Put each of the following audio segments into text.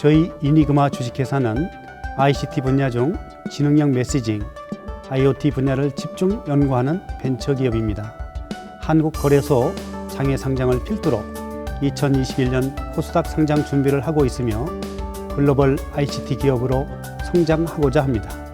저희 이니그마 주식회사는 ICT 분야 중 지능형 메시징, IoT 분야를 집중 연구하는 벤처기업입니다. 한국거래소 장외 상장을 필두로 2021년 코스닥 상장 준비를 하고 있으며 글로벌 ICT 기업으로 성장하고자 합니다.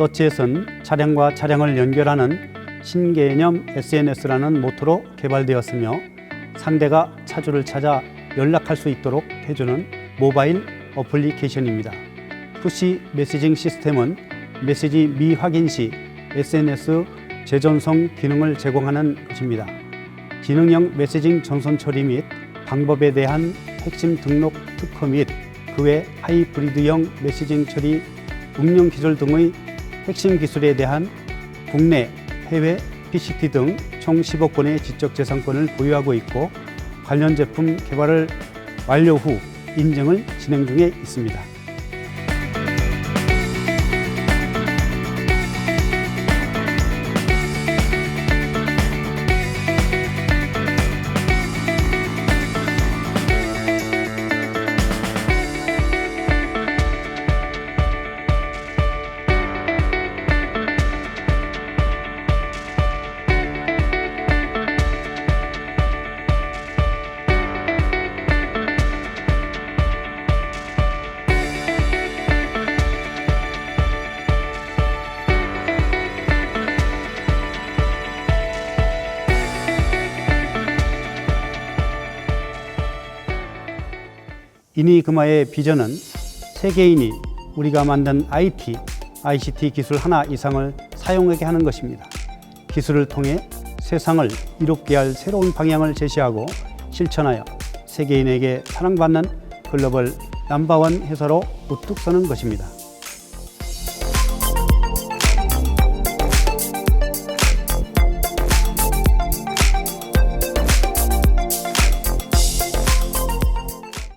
서치에선 차량과 차량을 연결하는 신개념 SNS라는 모토로 개발되었으며 상대가 차주를 찾아 연락할 수 있도록 해주는 모바일 어플리케이션입니다. 푸시 메시징 시스템은 메시지 미확인 시 SNS 재전송 기능을 제공하는 것입니다. 기능형 메시징 전송 처리 및 방법에 대한 핵심 등록 특허 및 그 외 하이브리드형 메시징 처리 응용 기술 등의 핵심 기술에 대한 국내, 해외, PCT 등 총 10억 건의 지적 재산권을 보유하고 있고 관련 제품 개발을 완료 후 인증을 진행 중에 있습니다. 이니그마의 비전은 세계인이 우리가 만든 IT, ICT 기술 하나 이상을 사용하게 하는 것입니다. 기술을 통해 세상을 이롭게 할 새로운 방향을 제시하고 실천하여 세계인에게 사랑받는 글로벌 넘버원 회사로 우뚝 서는 것입니다.